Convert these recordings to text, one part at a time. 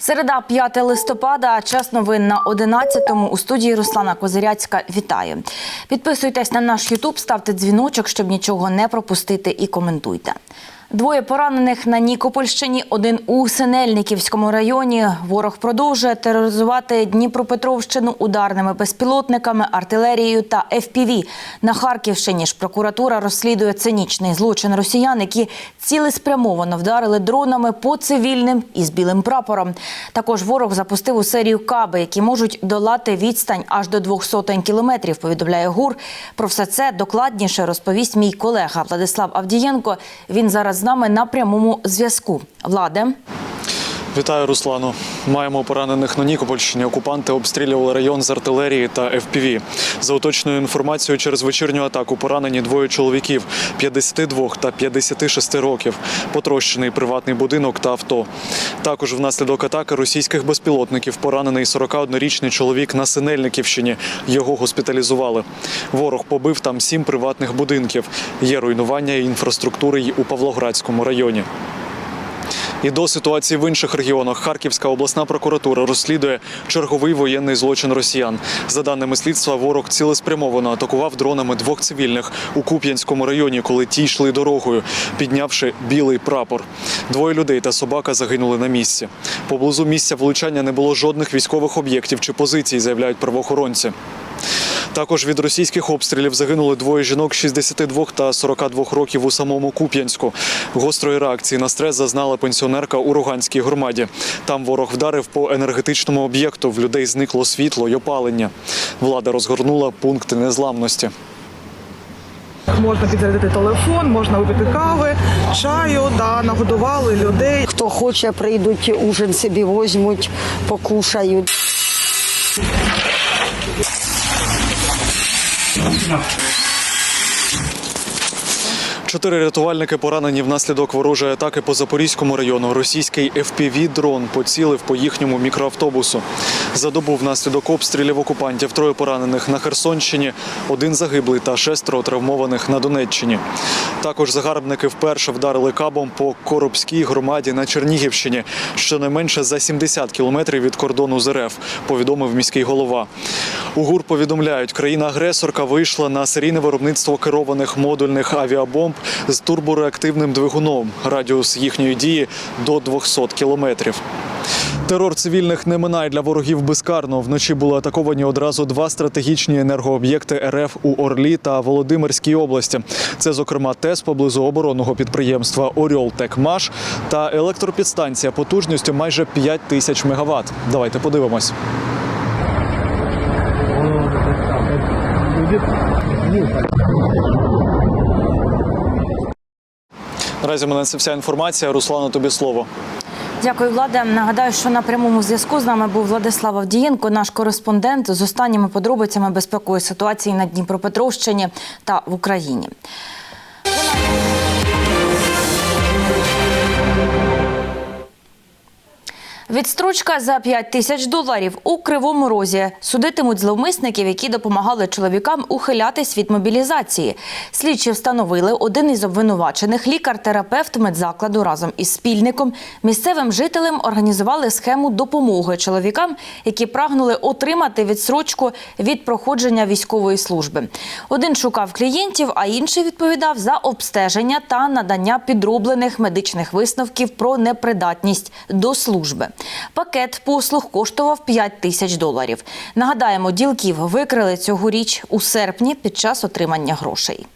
Середа, 5 листопада. Час новин на 11-му. У студії Руслана Козиряцька. Вітаю. Підписуйтесь на наш Ютуб, ставте дзвіночок, щоб нічого не пропустити, і коментуйте. Двоє поранених на Нікопольщині, один у Синельниківському районі. Ворог продовжує тероризувати Дніпропетровщину ударними безпілотниками, артилерією та ФПВ. На Харківщині ж прокуратура розслідує цинічний злочин росіян, які цілеспрямовано вдарили дронами по цивільним із білим прапором. Також ворог запустив у серію каби, які можуть долати відстань аж до двох сотень кілометрів. Повідомляє ГУР. Про все це докладніше розповість мій колега Владислав Авдієнко. Він зараз з нами на прямому зв'язку. Владе. Вітаю, Руслану. Маємо поранених на Нікопольщині. Окупанти обстрілювали район з артилерії та ФПВ. За уточною інформацією, через вечірню атаку поранені двоє чоловіків 52 та 56 років. Потрощений приватний будинок та авто. Також внаслідок атаки російських безпілотників поранений 41-річний чоловік на Синельниківщині. Його госпіталізували. Ворог побив там сім приватних будинків. Є руйнування інфраструктури й у Павлоградському районі. І до ситуації в інших регіонах Харківська обласна прокуратура розслідує черговий воєнний злочин росіян. За даними слідства, ворог цілеспрямовано атакував дронами двох цивільних у Куп'янському районі, коли ті йшли дорогою, піднявши білий прапор. Двоє людей та собака загинули на місці. Поблизу місця влучання не було жодних військових об'єктів чи позицій, заявляють правоохоронці. Також від російських обстрілів загинули двоє жінок 62 та 42 років у самому Куп'янську. Гострої реакції на стрес зазнала пенсіонерка у Руганській громаді. Там ворог вдарив по енергетичному об'єкту. В людей зникло світло й опалення. Влада розгорнула пункти незламності. Можна підзарядити телефон, можна випити кави, чаю, да, нагодували людей. Хто хоче, прийдуть ужин собі візьмуть, покушають. No. Чотири рятувальники поранені внаслідок ворожої атаки по Запорізькому району. Російський fpv дрон поцілив по їхньому мікроавтобусу. За добу внаслідок обстрілів окупантів троє поранених на Херсонщині, один загиблий та шестеро травмованих на Донеччині. Також загарбники вперше вдарили кабом по Коробській громаді на Чернігівщині, щонайменше за 70 кілометрів від кордону з РФ, повідомив міський голова. У ГУР повідомляють, країна-агресорка вийшла на серійне виробництво керованих модульних авіабомб з турбореактивним двигуном. Радіус їхньої дії до 200 кілометрів. Терор цивільних не минає для ворогів безкарно. Вночі були атаковані одразу два стратегічні енергооб'єкти РФ у Орлі та Володимирській області. Це, зокрема, ТЕС поблизу оборонного підприємства Оріол Текмаш та електропідстанція потужністю майже 5 тисяч мегаватт. Давайте подивимось. Наразі мене це вся інформація. Руслану, тобі слово. Дякую, Владе. Нагадаю, що на прямому зв'язку з нами був Владислав Авдієнко, наш кореспондент з останніми подробицями безпекової ситуації на Дніпропетровщині та в Україні. Відстрочка за 5 тисяч доларів у кривому розі судитимуть зловмисників, які допомагали чоловікам ухилятись від мобілізації. Слідчі встановили один із обвинувачених лікар-терапевт медзакладу разом із спільником. Місцевим жителям організували схему допомоги чоловікам, які прагнули отримати відстрочку від проходження військової служби. Один шукав клієнтів, а інший відповідав за обстеження та надання підроблених медичних висновків про непридатність до служби. Пакет послуг коштував 5 тисяч доларів. Нагадаємо, ділків викрили цьогоріч у серпні під час отримання грошей.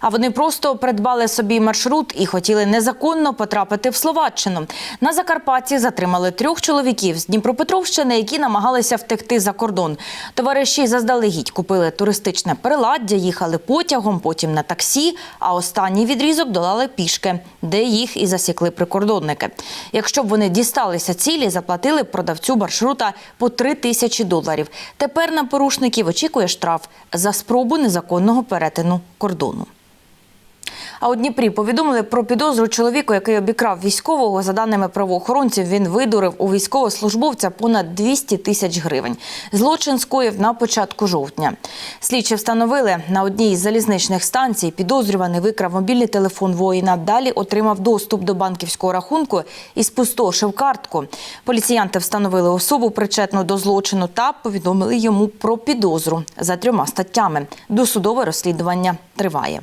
А вони просто придбали собі маршрут і хотіли незаконно потрапити в Словаччину. На Закарпатті затримали трьох чоловіків з Дніпропетровщини, які намагалися втекти за кордон. Товариші заздалегідь купили туристичне приладдя, їхали потягом, потім на таксі. А останній відрізок долали пішки, де їх і засікли прикордонники. Якщо б вони дісталися цілі, заплатили продавцю маршрута по 3 тисячі доларів. Тепер на порушників очікує штраф за спробу незаконного перетину кордону. А у Дніпрі повідомили про підозру чоловіку, який обікрав військового. За даними правоохоронців, він видурив у військовослужбовця понад 200 тисяч гривень. Злочин скоїв на початку жовтня. Слідчі встановили на одній із залізничних станцій. Підозрюваний викрав мобільний телефон воїна. Далі отримав доступ до банківського рахунку і спустошив картку. Поліціянти встановили особу причетну до злочину та повідомили йому про підозру за трьома статтями. Досудове розслідування триває.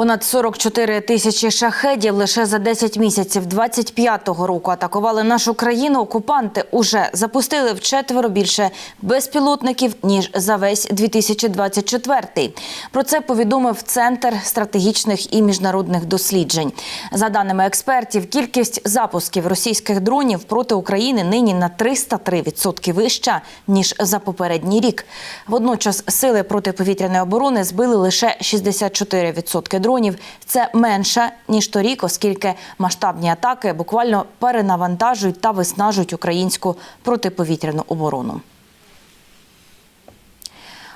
Понад 44 тисячі шахедів лише за 10 місяців 25-го року атакували нашу країну. Окупанти уже запустили вчетверо більше безпілотників ніж за весь 2024-й. Про це повідомив Центр стратегічних і міжнародних досліджень. За даними експертів, кількість запусків російських дронів проти України нині на 303% вища ніж за попередній рік. Водночас сили протиповітряної оборони збили лише 64% дронів. Це менше ніж торік, оскільки масштабні атаки буквально перенавантажують та виснажують українську протиповітряну оборону.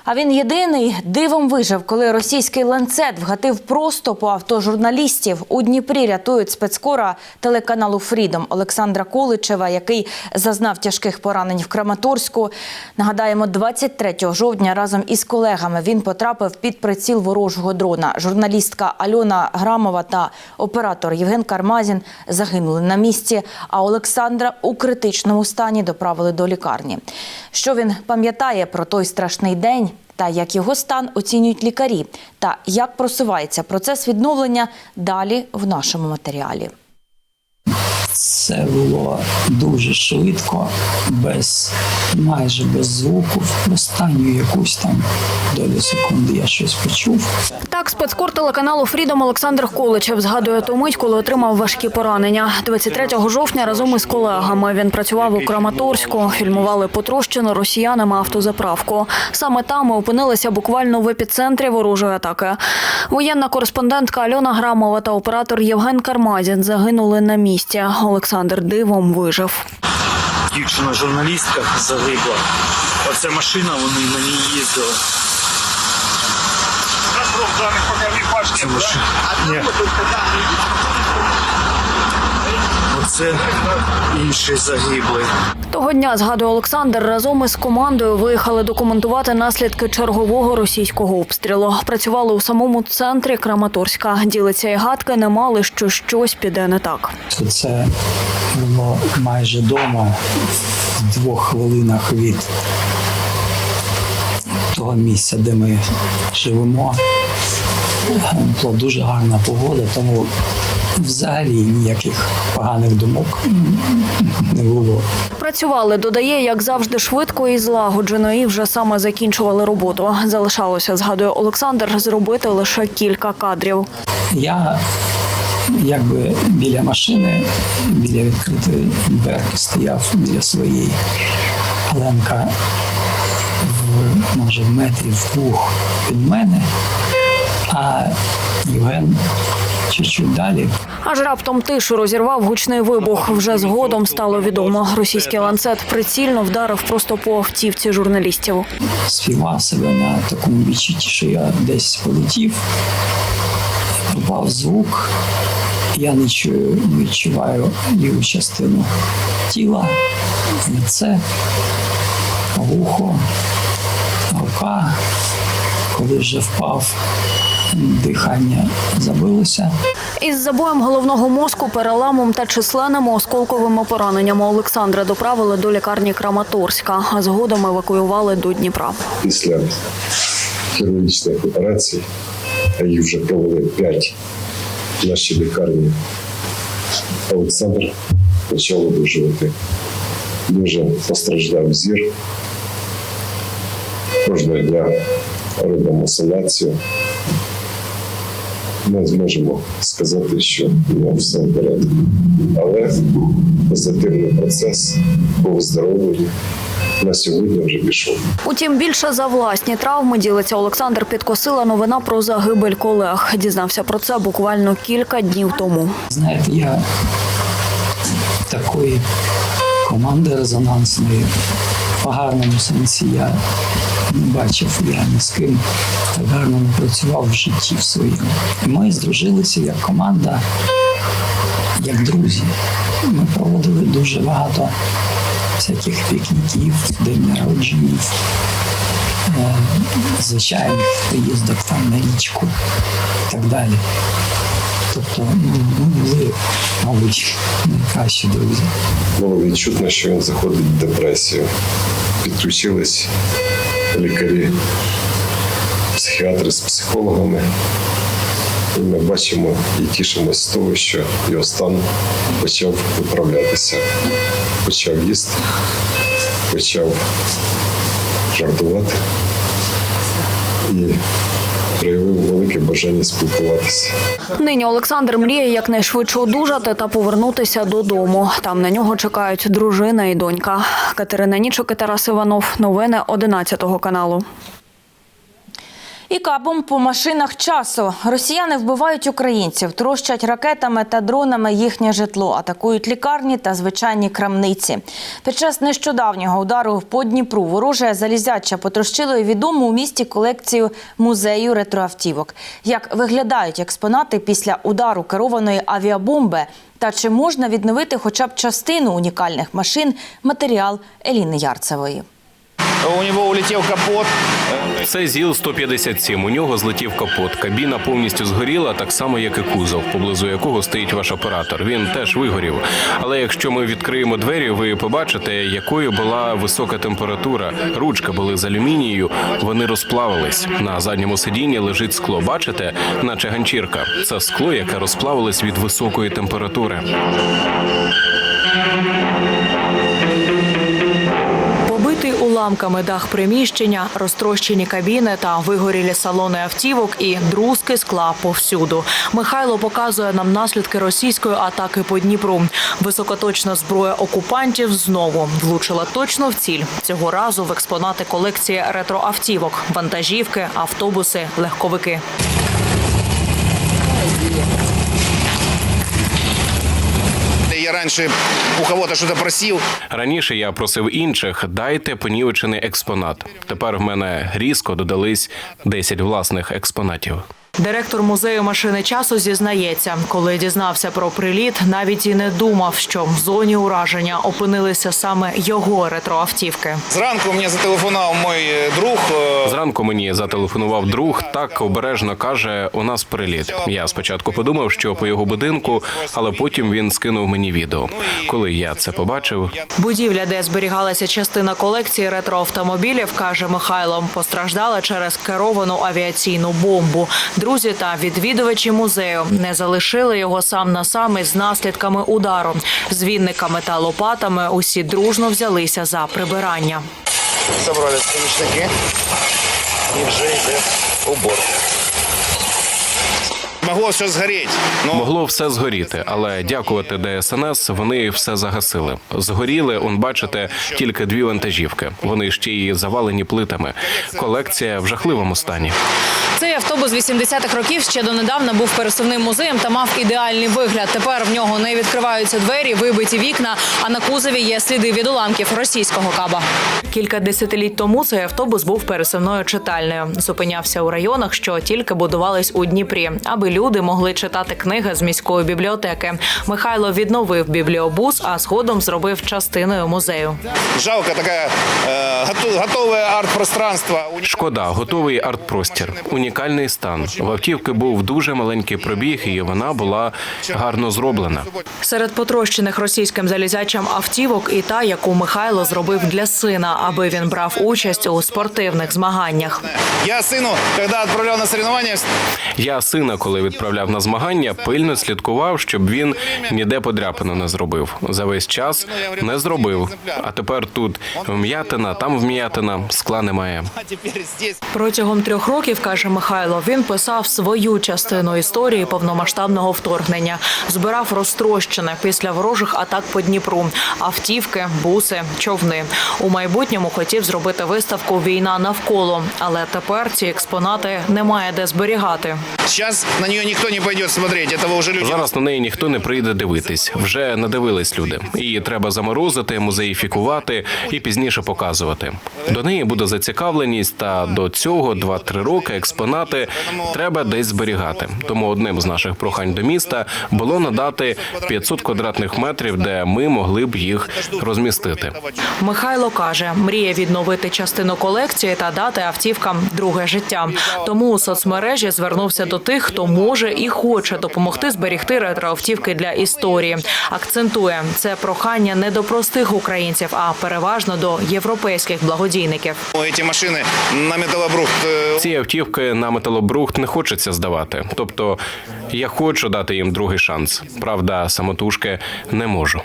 А він єдиний дивом вижив, коли російський ланцет вгатив просто по авто журналістів. У Дніпрі рятують спецкора телеканалу Фрідом Олександра Количева, який зазнав тяжких поранень в Краматорську. Нагадаємо, 23 жовтня разом із колегами він потрапив під приціл ворожого дрона. Журналістка Альона Грамова та оператор Євген Кармазін загинули на місці. А Олександра у критичному стані доправили до лікарні. Що він пам'ятає про той страшний день? Та як його стан оцінюють лікарі, та як просувається процес відновлення далі в нашому матеріалі. Це було дуже швидко, без майже без звуку. В останню якусь там долю секунди я щось почув. Так, спецкор телеканалу Фрідом Олександр Количев згадує ту мить, коли отримав важкі поранення. 23 жовтня разом із колегами він працював у Краматорську, фільмували потрощену росіянами автозаправку. Саме там ми опинилися буквально в епіцентрі ворожої атаки. Воєнна кореспондентка Альона Грамова та оператор Євген Кармазін загинули на місці. Олександр дивом вижив. дівчина журналістка загибла. Оця машина, вони на ній їздили. Це машина. Ні. Оце інший загиблий. Того дня, згадує Олександр, разом із командою виїхали документувати наслідки чергового російського обстрілу. Працювали у самому центрі Краматорська. Ділиться і гадки не мали, що щось піде не так. Це було майже вдома в двох хвилинах від того місця, де ми живемо. Була дуже гарна погода, тому взагалі ніяких поганих думок не було. Працювали, додає, як завжди, швидко і злагоджено, і вже саме закінчували роботу. Залишалося, згадує Олександр, зробити лише кілька кадрів. Я якби біля машини, біля відкритої дверки стояв біля своєї. Оленка в може в метрі в двох від мене, а Євген чуть-чуть далі. Аж раптом тишу розірвав гучний вибух. Вже згодом стало відомо. Російський ланцет прицільно вдарив просто по автівці журналістів. співав себе на такому відчутті, що я десь полетів, пропав звук, я не чую, не відчуваю ліву частину тіла, лице, вухо, рука. Коли вже впав, дихання забилося. Із забоєм головного мозку, переламом та численними осколковими пораненнями Олександра доправили до лікарні Краматорська, а згодом евакуювали до Дніпра. після хірургічних операцій, а їх вже провели п'ять в нашій лікарні. Олександр почав одужувати. Дуже постраждав зір. Кожного дня робимо санацію. Ми зможемо сказати, що у нього все в порядку. Але позитивний процес по виздоровленню на сьогодні вже пішов. Утім, більше за власні травми ділиться Олександр. Підкосила новина про загибель колег. Дізнався про це буквально кілька днів тому. Знаєте, я такої команди резонансної в гарному сенсі я не бачив, я ні з ким так гарно не працював в житті в своєму. І ми здружилися як команда, як друзі. Ми проводили дуже багато всяких пікніків, день народженів, е, звичайних поїздок там на річку і так далі. Тобто ну, ми були, мабуть, найкращі друзі. Було відчутно, що він заходить в депресію. Підключились лікарі, психіатри з психологами. І ми бачимо і тішимося з того, що його стан почав виправлятися. Почав їсти, почав жартувати і проявив велике бажання спілкуватися. Нині Олександр мріє якнайшвидше одужати та повернутися додому. Там на нього чекають дружина і донька. Катерина Нічок і Тарас Іванов. Новини 11 каналу. І кабом по машинах часу. Росіяни вбивають українців, трощать ракетами та дронами їхнє житло, атакують лікарні та звичайні крамниці. Під час нещодавнього удару по Дніпру вороже залізяча потрощило відому у місті колекцію музею ретроавтівок. Як виглядають експонати після удару керованої авіабомби? Та чи можна відновити хоча б частину унікальних машин? Матеріал Еліни Ярцевої. У него улетел капот. Це ЗІЛ-157. У нього злетів капот. Кабіна повністю згоріла, так само, як і кузов, поблизу якого стоїть ваш оператор. Він теж вигорів. Але якщо ми відкриємо двері, ви побачите, якою була висока температура. Ручки були з алюмінію, вони розплавились. На задньому сидінні лежить скло. Бачите, наче ганчірка. Це скло, яке розплавилось від високої температури. Уламками дах приміщення, розтрощені кабіни та вигорілі салони автівок і друзки скла повсюду. Михайло показує нам наслідки російської атаки по Дніпру. Високоточна зброя окупантів знову влучила точно в ціль. Цього разу в експонати колекції ретроавтівок, вантажівки, автобуси, легковики. Я раніше у кого-то щось просив. Раніше я просив інших дайте понівечений експонат. Тепер в мене різко додались 10 власних експонатів. Директор музею машини часу зізнається, коли дізнався про приліт, навіть і не думав, що в зоні ураження опинилися саме його ретроавтівки. Зранку мне зателефонував мой е, друг. е, Зранку мені зателефонував друг, так обережно каже: у нас приліт. Я спочатку подумав, що по його будинку, але потім він скинув мені відео. Коли я це побачив, Будівля, де зберігалася частина колекції ретроавтомобілів, каже Михайло, постраждала через керовану авіаційну бомбу. Друзі та відвідувачі музею не залишили його сам на сам із наслідками удару. З вінниками та лопатами усі дружно взялися за прибирання. Собрали помічники і вже йде убор. Могло все згоріти. Ну, могло все згоріти, але дякувати ДСНС, вони все загасили. Згоріли, он бачите, тільки дві вантажівки. Вони ще й завалені плитами. Колекція в жахливому стані. Цей автобус 80-х років ще донедавна був пересувним музеєм та мав ідеальний вигляд. Тепер в нього не відкриваються двері, вибиті вікна, а на кузові є сліди від уламків російського каба. Кілька десятиліть тому цей автобус був пересувною читальною. Зупинявся у районах, що тільки будувались у Дніпрі, аби люди могли читати книги з міської бібліотеки. Михайло відновив бібліобус, а згодом зробив частиною музею. жалко таке е, готове арт-пространство. Шкода, готовий арт-простір. Унікальний стан. В автівки був дуже маленький пробіг, і вона була гарно зроблена. Серед потрощених російським залізячам автівок і та, яку Михайло зробив для сина, аби він брав участь у спортивних змаганнях. Я сину, коли відправляв на соревновання, Я сина, коли відправляв на змагання, пильно слідкував, щоб він ніде подряпину не зробив. За весь час не зробив. А тепер тут вм'ятина, там вм'ятина, скла немає. Протягом трьох років, каже Михайло, він писав свою частину історії повномасштабного вторгнення, збирав розтрощене після ворожих атак по Дніпру, автівки, буси, човни. У майбутньому хотів зробити виставку Війна навколо, але тепер ці експонати немає де зберігати. Сейчас на нее никто не пойдет смотреть. Этого уже люди Зараз на неї ніхто не прийде дивитись. Вже надивились люди. Її треба заморозити, музеїфікувати і пізніше показувати. До неї буде зацікавленість, та до цього 2-3 роки експонати треба десь зберігати. Тому одним з наших прохань до міста було надати 500 квадратних метрів, де ми могли б їх розмістити. Михайло каже, мріє відновити частину колекції та дати автівкам друге життя. Тому у соцмережі звернувся до тих, хто може і хоче допомогти зберігти ретроавтівки для історії. Акцентує це прохання не до простих українців, а переважно до європейських благодійників. эти машины на металлобрухт э, Ці автівки на металобрухт не хочеться здавати. Тобто я хочу дати їм другий шанс. Правда, самотужки не можу.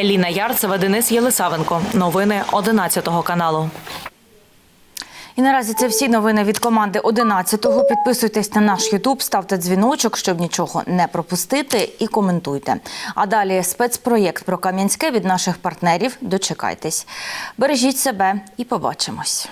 Еліна Ярцева, Денис Єлисавенко. Новини 11 каналу. І наразі це всі новини від команди 11-го. Підписуйтесь на наш Ютуб, ставте дзвіночок, щоб нічого не пропустити, і коментуйте. А далі спецпроєкт про Кам'янське від наших партнерів. Дочекайтесь. Бережіть себе і побачимось.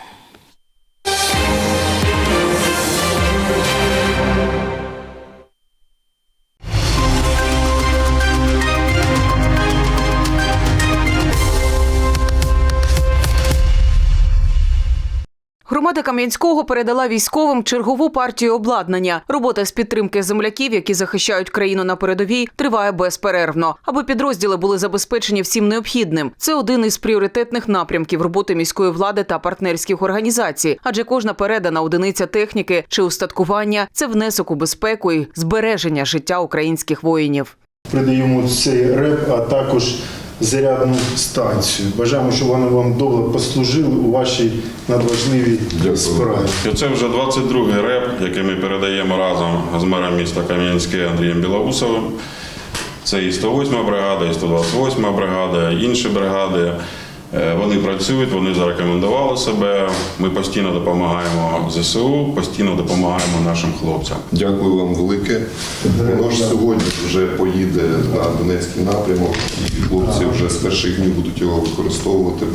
Громада Кам'янського передала військовим чергову партію обладнання. Робота з підтримки земляків, які захищають країну на передовій, триває безперервно, аби підрозділи були забезпечені всім необхідним. Це один із пріоритетних напрямків роботи міської влади та партнерських організацій, адже кожна передана одиниця техніки чи устаткування це внесок у безпеку і збереження життя українських воїнів. Придаємо цей реп, а також зарядну станцію. Бажаємо, щоб вони вам добре послужили у вашій надважливій справі. Це вже 22-й реп, який ми передаємо разом з мером міста Кам'янське Андрієм Білоусовим. Це і 108 бригада, і 128 бригада, і інші бригади. Е, Вони працюють, вони зарекомендували себе. Ми постійно допомагаємо ЗСУ, постійно допомагаємо нашим хлопцям. Дякую вам велике. Воно ж сьогодні вже поїде на Донецький напрямок, і хлопці вже з перших днів будуть його використовувати.